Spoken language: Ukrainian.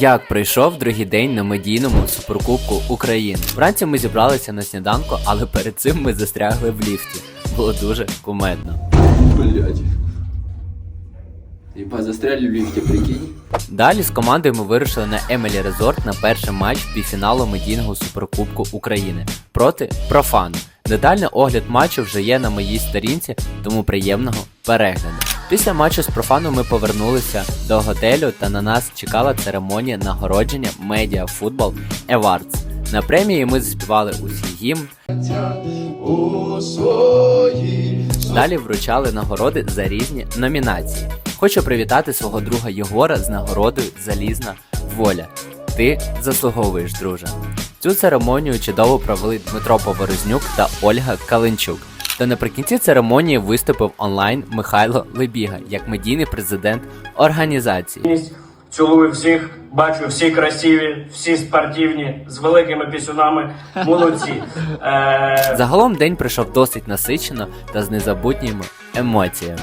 Як пройшов другий день на медійному суперкубку України? Вранці ми зібралися на сніданку, але перед цим ми застрягли в ліфті. Було дуже кумедно. Блять. Ебать, застряли в лифте, прикинь. Далі з командою ми вирушили на Емелі Резорт на перший матч півфіналу медійного суперкубку України проти Профану. Детальний огляд матчу вже є на моїй сторінці, тому приємного перегляду. Після матчу з Профану ми повернулися до готелю та на нас чекала церемонія нагородження Media Football Awards. На премії ми заспівали усі гімн, Далі вручали нагороди за різні номінації. Хочу привітати свого друга Єгора з нагородою Залізна воля. Ти заслуговуєш, друже. Цю церемонію чудово провели Дмитро Поворознюк та Ольга Каленчук. Та наприкінці церемонії виступив онлайн Михайло Лебіга як медійний президент організації. Цілую всіх, бачу всі красиві, всі спортивні, з великими пісюнами. Молодці. Е, Загалом день пройшов досить насичено та з незабутніми емоціями.